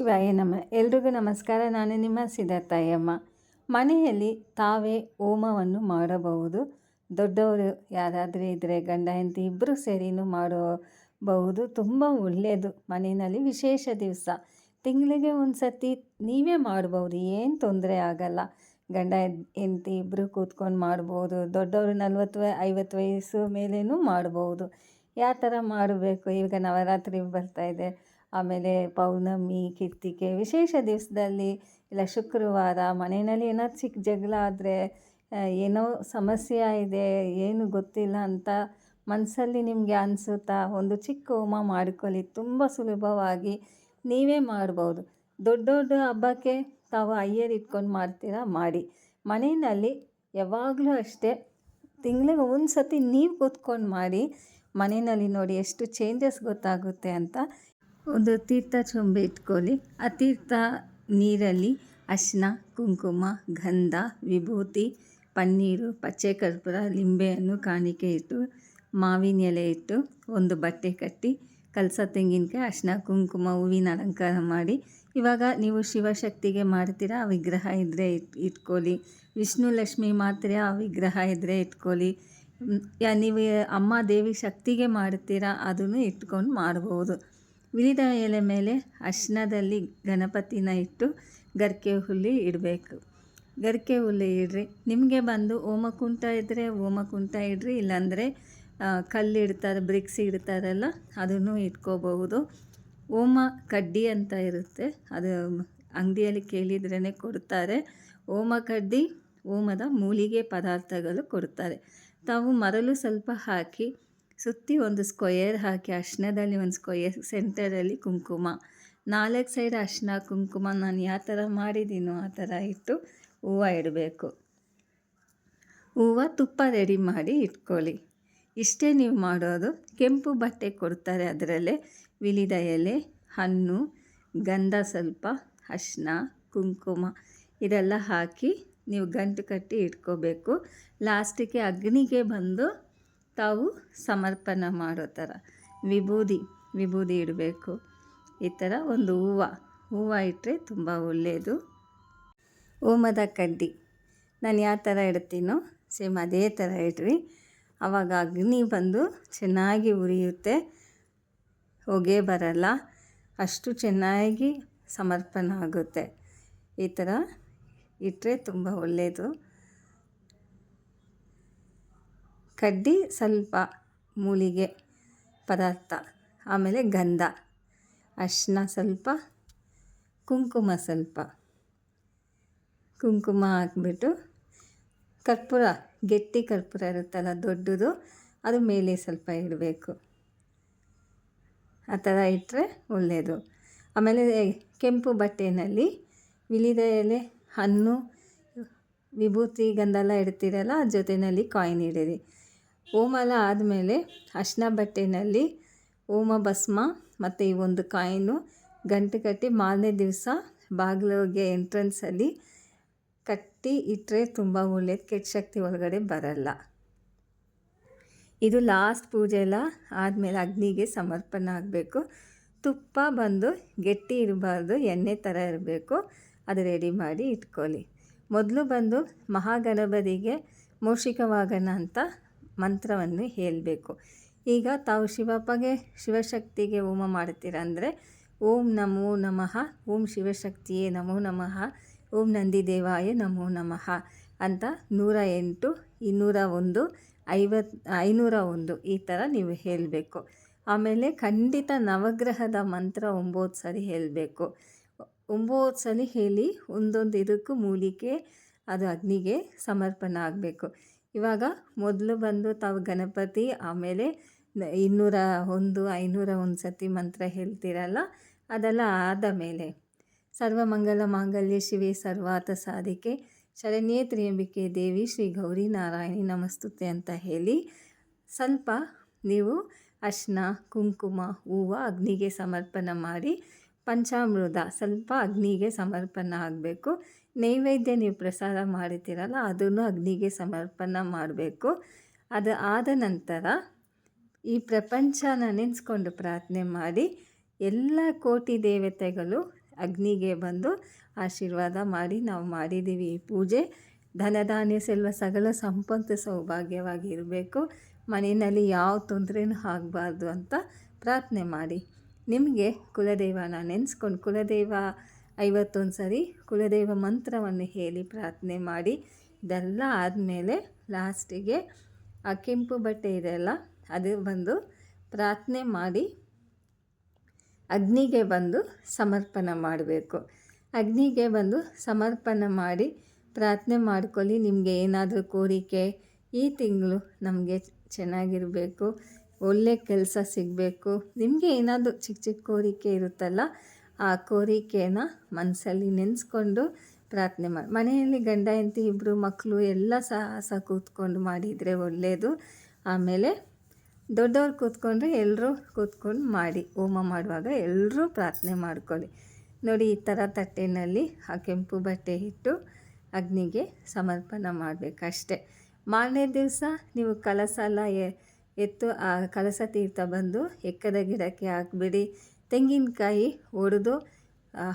ಶಿವಾಯ ನಮ, ಎಲ್ರಿಗೂ ನಮಸ್ಕಾರ. ನಾನು ನಿಮ್ಮ ಸಿದ್ಧಾರ್ಥಯ್ಯಮ್ಮ ಮನೆಯಲ್ಲಿ ತಾವೇ ಹೋಮವನ್ನು ಮಾಡಬಹುದು. ದೊಡ್ಡವರು ಯಾರಾದರೂ ಇದ್ದರೆ ಗಂಡ, ಹೆಂಡತಿ ಇಬ್ಬರು ಸೇರಿನೂ ಮಾಡಬಹುದು. ತುಂಬ ಒಳ್ಳೆಯದು. ಮನೆಯಲ್ಲಿ ವಿಶೇಷ ದಿವಸ. ತಿಂಗಳಿಗೆ ಒಂದು ಸತಿ ನೀವೇ ಮಾಡ್ಬೋದು ಏನು ತೊಂದರೆ ಆಗಲ್ಲ. ಗಂಡ, ಹೆಂಡತಿ ಇಬ್ಬರು ಕೂತ್ಕೊಂಡು ಮಾಡ್ಬೋದು. ದೊಡ್ಡವರು ನಲ್ವತ್ತು ಐವತ್ತು ವಯಸ್ಸು ಮೇಲೇನೂ ಮಾಡ್ಬೋದು. ಯಾವ ಥರ ಮಾಡಬೇಕು? ಈಗ ನವರಾತ್ರಿ ಬರ್ತಾಯಿದೆ ಆಮೇಲೆ ಪೌರ್ಣಮಿ ಕಿತ್ತಿಗೆ ವಿಶೇಷ ದಿವಸದಲ್ಲಿ ಇಲ್ಲ ಶುಕ್ರವಾರ ಮನೆಯಲ್ಲಿ ಏನಾದ್ರು ಚಿಕ್ಕ ಜಗಳ ಆದರೆ ಏನೋ ಸಮಸ್ಯೆ ಇದೆ ಏನು ಗೊತ್ತಿಲ್ಲ ಅಂತ ಮನಸ್ಸಲ್ಲಿ ನಿಮಗೆ ಅನಿಸುತ್ತಾ? ಒಂದು ಚಿಕ್ಕ ಹೋಮ ಮಾಡ್ಕೊಳ್ಳಿ, ತುಂಬ ಸುಲಭವಾಗಿ ನೀವೇ ಮಾಡ್ಬೋದು. ದೊಡ್ಡ ದೊಡ್ಡ ಹಬ್ಬಕ್ಕೆ ತಾವು ಅಯ್ಯರ್ ಇಟ್ಕೊಂಡು ಮಾಡ್ತೀರಾ? ಮಾಡಿ. ಮನೆಯಲ್ಲಿ ಯಾವಾಗಲೂ ಅಷ್ಟೇ, ತಿಂಗಳಿಗೆ ಒಂದು ಸತಿ ನೀವು ಕೂತ್ಕೊಂಡು ಮಾಡಿ, ಮನೆಯಲ್ಲಿ ನೋಡಿ ಎಷ್ಟು ಚೇಂಜಸ್ ಗೊತ್ತಾಗುತ್ತೆ ಅಂತ ಒಂದು ತೀರ್ಥ ಚೊಂಬೆ ಇಟ್ಕೊಳ್ಳಿ. ಆ ತೀರ್ಥ ನೀರಲ್ಲಿ ಅರಿಶಿನ ಕುಂಕುಮ, ಗಂಧ, ವಿಭೂತಿ, ಪನ್ನೀರು, ಪಚ್ಚೆ ಕರ್ಪೂರ ಲಿಂಬೆಯನ್ನು ಕಾಣಿಕೆ ಇಟ್ಟು, ಮಾವಿನ ಎಲೆ ಇಟ್ಟು ಒಂದು ಬಟ್ಟೆ ಕಟ್ಟಿ, ಕಲಸ ತೆಂಗಿನಕಾಯಿ ಅರಿಶಿನ ಕುಂಕುಮ, ಹೂವಿನ ಅಲಂಕಾರ ಮಾಡಿ. ಇವಾಗ ನೀವು ಶಿವಶಕ್ತಿಗೆ ಮಾಡ್ತೀರಾ? ಆ ವಿಗ್ರಹ ಇದ್ದರೆ ಇಟ್, ಇಟ್ಕೊಳ್ಳಿ. ವಿಷ್ಣು ಲಕ್ಷ್ಮಿ ಮಾತ್ರ ಆ ವಿಗ್ರಹ ಇದ್ದರೆ ಇಟ್ಕೊಳ್ಳಿ. ನೀವು ಅಮ್ಮ ದೇವಿ ಶಕ್ತಿಗೆ ಮಾಡ್ತೀರಾ? ಅದನ್ನು ಇಟ್ಕೊಂಡು ಮಾಡ್ಬೋದು. ವಿಳಿದ ಎಲೆ ಮೇಲೆ ಅರ್ಶಿನದಲ್ಲಿ ಗಣಪತಿನ ಇಟ್ಟು ಗರ್ಕೆ ಹುಲ್ಲಿ ಇಡಬೇಕು. ಗರ್ಕೆ ಹುಲ್ಲಿ ಇಡ್ರಿ. ನಿಮಗೆ ಬಂದು ಓಮಕುಂಟ ಇದ್ದರೆ ಓಮಕುಂಟ ಇಡ್ರಿ, ಇಲ್ಲಾಂದರೆ ಕಲ್ಲು ಇಡ್ತಾರೆ, ಬ್ರಿಕ್ಸ್ ಇಡ್ತಾರಲ್ಲ, ಅದನ್ನು ಇಟ್ಕೋಬಹುದು. ಓಮ ಕಡ್ಡಿ ಅಂತ ಇರುತ್ತೆ. ಅದು ಅಂಗಡಿಯಲ್ಲಿ ಕೇಳಿದ್ರೇ ಕೊಡ್ತಾರೆ. ಓಮ ಕಡ್ಡಿ ಓಮದ ಮೂಲಿಗೆ ಪದಾರ್ಥಗಳು ಕೊಡ್ತಾರೆ. ತಾವು ಮರಳು ಸ್ವಲ್ಪ ಹಾಕಿ ಸುತ್ತಿ ಒಂದು ಸ್ಕ್ವಯರ್ ಹಾಕಿ ಅರ್ಶನದಲ್ಲಿ ಒಂದು ಸ್ಕ್ವಯರ್ ಸೆಂಟರಲ್ಲಿ ಕುಂಕುಮ. ನಾಲ್ಕು ಸೈಡ್ ಅರ್ಶಿನ ಕುಂಕುಮ, ನಾನು ಯಾವ ಥರ ಮಾಡಿದ್ದೀನೋ ಆ ಥರ ಇಟ್ಟು ಹೂವು ಇಡಬೇಕು. ಹೂವು ತುಪ್ಪ ರೆಡಿ ಮಾಡಿ ಇಟ್ಕೊಳ್ಳಿ. ಇಷ್ಟೇ ನೀವು ಮಾಡೋದು. ಕೆಂಪು ಬಟ್ಟೆ ಕೊಡ್ತಾರೆ ಅದರಲ್ಲೇ ವಿಳಿದ ಎಲೆ, ಹಣ್ಣು, ಗಂಧ ಸ್ವಲ್ಪ ಅರ್ಶಿನ ಕುಂಕುಮ ಇದೆಲ್ಲ ಹಾಕಿ ನೀವು ಗಂಟು ಕಟ್ಟಿ ಇಟ್ಕೋಬೇಕು. ಲಾಸ್ಟಿಗೆ ಅಗ್ನಿಗೆ ಬಂದು ತಾವು ಸಮರ್ಪಣೆ ಮಾಡೋ ಥರ. ವಿಭೂದಿ ವಿಭೂದಿ ಇಡಬೇಕು. ಈ ಥರ ಒಂದು ಹೂವು ಹೂವು ಇಟ್ಟರೆ ತುಂಬ ಒಳ್ಳೆಯದು. ಓಮದ ಕಡ್ಡಿ. ನಾನು ಯಾವ ಥರ ಇಡ್ತೀನೋ ಸೇಮ್ ಅದೇ ಥರ ಇಡ್ರಿ. ಆವಾಗ ಅಗ್ನಿ ಬಂದು ಚೆನ್ನಾಗಿ ಉರಿಯುತ್ತೆ. ಹೊಗೆ ಬರಲ್ಲ. ಅಷ್ಟು ಚೆನ್ನಾಗಿ ಸಮರ್ಪಣೆ ಆಗುತ್ತೆ. ಈ ಥರ ಇಟ್ಟರೆ ತುಂಬ ಒಳ್ಳೆಯದು. ಕಡ್ಡಿ, ಸ್ವಲ್ಪ ಮೂಲಿಗೆ ಪದಾರ್ಥ, ಆಮೇಲೆ ಗಂಧ ಅರಿಶಿನ ಸ್ವಲ್ಪ, ಕುಂಕುಮ ಸ್ವಲ್ಪ. ಕುಂಕುಮ ಹಾಕ್ಬಿಟ್ಟು ಕರ್ಪೂರ, ಗಟ್ಟಿ ಕರ್ಪೂರ ಇರುತ್ತಲ್ಲ ದೊಡ್ಡದು, ಅದು ಮೇಲೆ ಸ್ವಲ್ಪ ಇಡಬೇಕು. ಆ ಥರ ಇಟ್ಟರೆ ಒಳ್ಳೆಯದು ಆಮೇಲೆ ಕೆಂಪು ಬಟ್ಟೆಯಲ್ಲಿ ವಿಲಿದ ಎಲೆ, ಹಣ್ಣು, ವಿಭೂತಿ ಗಂಧ ಎಲ್ಲ ಇಡ್ತೀರಲ್ಲ ಜೊತೆಯಲ್ಲಿ ಕಾಯಿನ್ ಇಡಿರಿ. ಹೋಮೆಲ್ಲ ಆದಮೇಲೆ ಅಶ್ನ ಬಟ್ಟೆಯಲ್ಲಿ ಓಮ ಭಸ್ಮ ಮತ್ತು ಈ ಒಂದು ಕಾಯಿನು ಗಂಟು ಕಟ್ಟಿ ಮಾರನೇ ದಿವಸ ಬಾಗಿಲಿಗೆ ಎಂಟ್ರೆನ್ಸಲ್ಲಿ ಕಟ್ಟಿ ಇಟ್ಟರೆ ತುಂಬ ಒಳ್ಳೆಯದು ಕೆಟ್ಟ ಶಕ್ತಿ ಒಳಗಡೆ ಬರಲ್ಲ. ಇದು ಲಾಸ್ಟ್ ಪೂಜೆ ಎಲ್ಲ ಆದಮೇಲೆ ಅಗ್ನಿಗೆ ಸಮರ್ಪಣೆ ಆಗಬೇಕು. ತುಪ್ಪ ಬಂದು ಗಟ್ಟಿ ಇರಬಾರ್ದು, ಎಣ್ಣೆ ಥರ ಇರಬೇಕು, ಅದು ರೆಡಿ ಮಾಡಿ ಇಟ್ಕೊಳ್ಳಿ. ಮೊದಲು ಬಂದು ಮಹಾಗಣಪತಿಗೆ ಮೂಷಿಕವಾಗಣ ಅಂತ ಮಂತ್ರವನ್ನು ಹೇಳಬೇಕು. ಈಗ ತಾವು ಶಿವಪ್ಪಗೆ, ಶಿವಶಕ್ತಿಗೆ ಹೋಮ ಮಾಡ್ತೀರ ಅಂದರೆ, ಓಂ ನಮೋ ನಮಃ, ಓಂ ಶಿವಶಕ್ತಿಯೇ ನಮೋ ನಮಃ, ಓಂ ನಂದಿದೇವಾಯ ನಮೋ ನಮಃ ಅಂತ ನೂರ ಎಂಟು, ಇನ್ನೂರ ಒಂದು ಐವತ್ತು ಐನೂರ ಒಂದು ಈ ಥರ ನೀವು ಹೇಳಬೇಕು. ಆಮೇಲೆ ಖಂಡಿತ ನವಗ್ರಹದ ಮಂತ್ರ ಒಂಬತ್ತು ಸರಿ ಹೇಳಬೇಕು. ಒಂಬತ್ತು ಸಲ ಹೇಳಿ ಒಂದೊಂದು ಇದಕ್ಕೂ ಮೂಲಿಕೆ, ಅದು ಅಗ್ನಿಗೆ ಸಮರ್ಪಣೆ ಆಗಬೇಕು. ಇವಾಗ ಮೊದಲು ಬಂದು ತಾವು ಗಣಪತಿ, ಆಮೇಲೆ ಇನ್ನೂರ ಒಂದು, ಐನೂರ ಒಂದು ಸತಿ ಮಂತ್ರ ಹೇಳ್ತೀರಲ್ಲ, ಅದೆಲ್ಲ ಆದ ಮೇಲೆ ಸರ್ವಮಂಗಲ ಮಾಂಗಲ್ಯ ಶಿವೆ ಸರ್ವಾತ ಸಾಧಿಕೆ, ಶರಣ್ಯೇ ತ್ರಿಯಂಬಿಕೆ ದೇವಿ ಶ್ರೀ ಗೌರಿ ನಾರಾಯಣಿ ನಮಸ್ತುತೆ ಅಂತ ಹೇಳಿ ಸ್ವಲ್ಪ ನೀವು ಅರ್ಶಿನ, ಕುಂಕುಮ, ಹೂವು, ಅಗ್ನಿಗೆ ಸಮರ್ಪಣೆ ಮಾಡಿ ಪಂಚಾಮೃತ ಸ್ವಲ್ಪ ಅಗ್ನಿಗೆ ಸಮರ್ಪಣೆ ಆಗಬೇಕು. ನೈವೇದ್ಯ ನೀವು ಪ್ರಸಾದ ಮಾಡಿರ್ತೀರಲ್ಲ, ಅದನ್ನು ಅಗ್ನಿಗೆ ಸಮರ್ಪಣೆ ಮಾಡಬೇಕು. ಅದು ಆದ ನಂತರ ಈ ಪ್ರಪಂಚನ ನೆನೆಸ್ಕೊಂಡು ಪ್ರಾರ್ಥನೆ ಮಾಡಿ, ಎಲ್ಲ ಕೋಟಿ ದೇವತೆಗಳು ಅಗ್ನಿಗೆ ಬಂದು ಆಶೀರ್ವಾದ ಮಾಡಿ, ನಾವು ಮಾಡಿದ್ದೀವಿ ಈ ಪೂಜೆ. ಧನಧಾನ್ಯ, ಸೆಲ್ವ ಸಗಲ ಸಂಪತ್ತು ಸೌಭಾಗ್ಯವಾಗಿ ಇರಬೇಕು. ಮನೆಯಲ್ಲಿ ಯಾವ ತೊಂದರೆನೂ ಆಗಬಾರ್ದು ಅಂತ ಪ್ರಾರ್ಥನೆ ಮಾಡಿ. ನಿಮಗೆ ಕುಲದೈವನ ನೆನೆಸ್ಕೊಂಡು ಕುಲದೈವ ಐವತ್ತೊಂದು ಸರಿ ಕುಲದೈವ ಮಂತ್ರವನ್ನು ಹೇಳಿ ಪ್ರಾರ್ಥನೆ ಮಾಡಿ, ಇದೆಲ್ಲ ಆದಮೇಲೆ ಲಾಸ್ಟಿಗೆ ಆ ಕೆಂಪು ಬಟ್ಟೆ ಇದೆಯಲ್ಲ ಅದು ಬಂದು ಪ್ರಾರ್ಥನೆ ಮಾಡಿ ಅಗ್ನಿಗೆ ಬಂದು ಸಮರ್ಪಣೆ ಮಾಡಬೇಕು. ಅಗ್ನಿಗೆ ಬಂದು ಸಮರ್ಪಣೆ ಮಾಡಿ ಪ್ರಾರ್ಥನೆ ಮಾಡ್ಕೊಳ್ಳಿ, ನಿಮಗೆ ಏನಾದರೂ ಕೋರಿಕೆ ಈ ತಿಂಗಳು ನಮಗೆ ಚೆನ್ನಾಗಿರಬೇಕು. ಒಳ್ಳೆ ಕೆಲಸ ಸಿಗಬೇಕು. ನಿಮಗೆ ಏನಾದರೂ ಚಿಕ್ಕ ಚಿಕ್ಕ ಕೋರಿಕೆ ಇರುತ್ತಲ್ಲ, ಆ ಕೋರಿಕೆನ ಮನಸ್ಸಲ್ಲಿ ನೆನೆಸ್ಕೊಂಡು ಪ್ರಾರ್ಥನೆ ಮಾಡಿ, ಮನೆಯಲ್ಲಿ ಗಂಡ, ಹೆಂಡತಿ ಇಬ್ಬರು ಮಕ್ಕಳು ಎಲ್ಲ ಸಹ ಸಹ ಕೂತ್ಕೊಂಡು ಮಾಡಿದರೆ ಒಳ್ಳೆಯದು ಆಮೇಲೆ ದೊಡ್ಡವ್ರು ಕೂತ್ಕೊಂಡ್ರೆ ಎಲ್ಲರೂ ಕೂತ್ಕೊಂಡು ಮಾಡಿ, ಹೋಮ ಮಾಡುವಾಗ ಎಲ್ಲರೂ ಪ್ರಾರ್ಥನೆ ಮಾಡ್ಕೊಳ್ಳಿ. ನೋಡಿ, ಈ ಥರ ತಟ್ಟೆನಲ್ಲಿ ಆ ಕೆಂಪು ಬಟ್ಟೆ ಇಟ್ಟು ಅಗ್ನಿಗೆ ಸಮರ್ಪಣೆ ಮಾಡಬೇಕಷ್ಟೆ. ಮಾರನೇ ದಿವಸ ನೀವು ಕಲಸ ಎಲ್ಲ ಎತ್ತು ಆ ಕಲಸ ತೀರ್ಥ ಬಂದು ಎಕ್ಕದ ಗಿಡಕ್ಕೆ ಹಾಕ್ಬಿಡಿ. ತೆಂಗಿನಕಾಯಿ ಒಡೆದು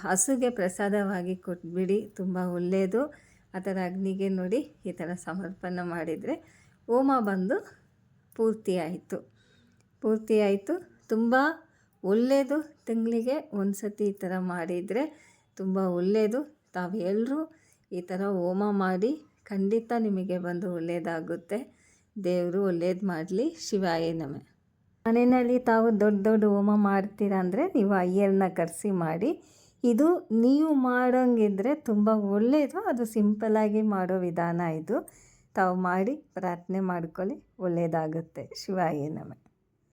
ಹಸುಗೆ ಪ್ರಸಾದವಾಗಿ ಕೊಟ್ಬಿಡಿ. ತುಂಬ ಒಳ್ಳೆಯದು ಆ ಥರ ಅಗ್ನಿಗೆ ನೋಡಿ ಈ ಥರ ಸಮರ್ಪಣೆ ಮಾಡಿದರೆ ಹೋಮ ಬಂದು ಪೂರ್ತಿ ಆಯಿತು. ಪೂರ್ತಿ ಆಯಿತು. ತುಂಬ ಒಳ್ಳೆಯದು ತಿಂಗಳಿಗೆ ಒಂದು ಸತಿ ಈ ಥರ ಮಾಡಿದರೆ ತುಂಬ ಒಳ್ಳೆಯದು ತಾವೆಲ್ಲರೂ ಈ ಥರ ಹೋಮ ಮಾಡಿ ಖಂಡಿತ ನಿಮಗೆ ಬಂದು ಒಳ್ಳೆಯದಾಗುತ್ತೆ ದೇವರು ಒಳ್ಳೇದು ಮಾಡಲಿ, ಶಿವಾಯ ನಮೆ. ಮನೆಯಲ್ಲಿ ತಾವು ದೊಡ್ಡ ದೊಡ್ಡ ಹೋಮ ಮಾಡ್ತೀರಾ ಅಂದರೆ ನೀವು ಅಯ್ಯರನ್ನ ಕರೆಸಿ ಮಾಡಿ. ಇದು ನೀವು ಮಾಡೋಂಗಿದ್ರೆ ತುಂಬ ಒಳ್ಳೆಯದು ಅದು ಸಿಂಪಲ್ಲಾಗಿ ಮಾಡೋ ವಿಧಾನ ಇದು. ತಾವು ಮಾಡಿ ಪ್ರಾರ್ಥನೆ ಮಾಡ್ಕೊಳ್ಳಿ ಒಳ್ಳೆಯದಾಗುತ್ತೆ ಶಿವಾಯ ನಮೆ.